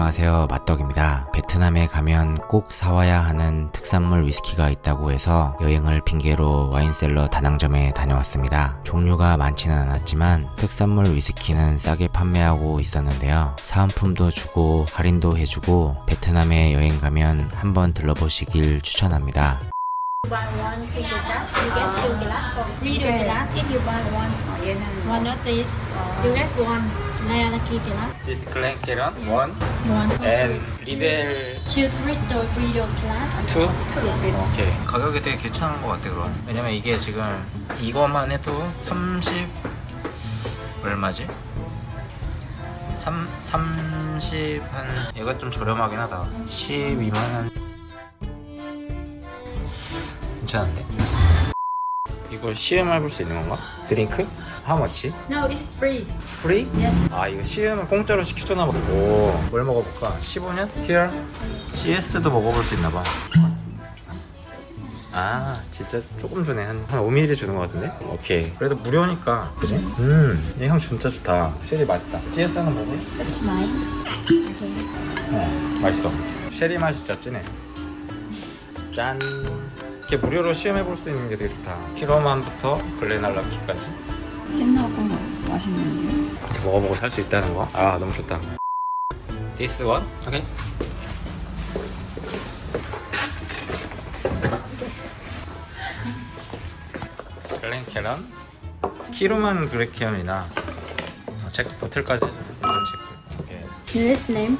안녕하세요. 맛덕입니다. 베트남에 가면 꼭 사와야 하는 특산물 위스키가 있다고 해서 여행을 핑계로 와인셀러 다낭점에 다녀왔습니다. 종류가 많지는 않았지만 특산물 위스키는 싸게 판매하고 있었는데요. 사은품도 주고 할인도 해주고 베트남에 여행 가면 한번 들러보시길 추천합니다. one single glass, you get two glass for free two glass. If you buy one, 어, 얘는 one of these, you get one This Glencairn one One for and free. 리벨 crystal bridal glass. 2투 오케이 가격이 되게 괜찮은 것 같아 그럼 왜냐면 이게 지금 이거만 해도 30 얼마지? 3, 30 한 얘가 좀 저렴하긴 하다 12만 원 괜찮은데? 이거 시음해 볼 수 있는 건가? 드링크? 하우머치? No, it's free. 프리? Yes. 아 이거 시음을 공짜로 시켜주나 봐. 오, 뭘 먹어볼까? 15년? Here? CS도 먹어볼 수 있나 봐. 아 진짜 조금 주네 한, 한 5ml 주는 것 같은데? 오케이 그래도 무료니까 그지? 음이 향 진짜 좋다 쉐리 맛있다 CS 하나 먹을래? It's mine. 어 맛있어 쉐리 맛이 진짜 진해 짠 이렇게 무료로 시음해볼 수 있는 게 되게 좋다 키로만부터 글레날라키까지 찐하고 맛있는데요? 이렇게 먹어보고 살 수 있다는 거? 아 너무 좋다 This one? 오케이 글렌캐런 키로만 글렌캐런이나 아, 체크 보틀까지 체크 오케이 This name.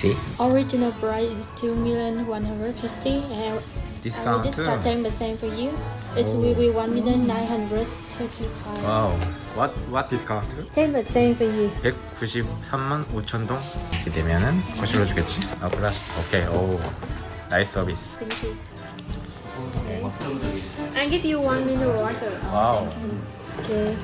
C Original price is two million one hundred fifty, and 디스카운트 discount ten percent for you. It will be one million nine hundred thirty-five. 와우 what, what? Ten percent for you. 193만 5천 동 이렇게 되면은 거실로 주겠지? 아 플라스 오케이 오 나이스 서비스 Thank you. I give you one mineral water. 와우 Okay.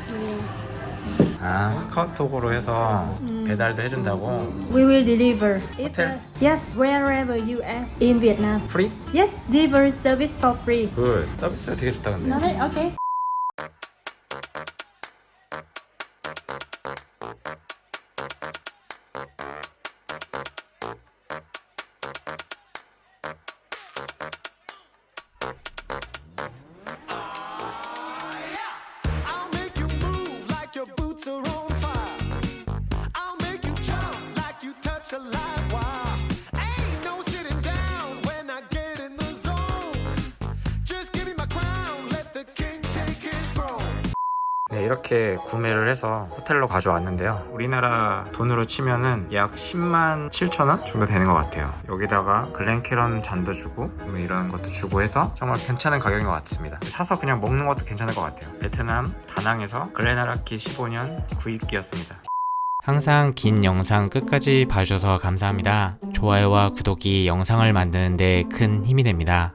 아 카카오톡으로 해서 배달도 해준다고 We will deliver. Hotel? uh, yes, wherever you are in Vietnam. 프리? Yes, delivery service for free. 굿 서비스가 되게 좋다 근데 Sorry, okay. 이렇게 구매를 해서 호텔로 가져왔는데요. 우리나라 돈으로 치면은 약 10만 7천 원 정도 되는 것 같아요. 여기다가 글렌캐런 잔도 주고 뭐 이런 것도 주고 해서 정말 괜찮은 가격인 것 같습니다. 사서 그냥 먹는 것도 괜찮을 것 같아요. 베트남 다낭에서 글레나라키 15년 구입기였습니다. 항상 긴 영상 끝까지 봐주셔서 감사합니다. 좋아요와 구독이 영상을 만드는데 큰 힘이 됩니다.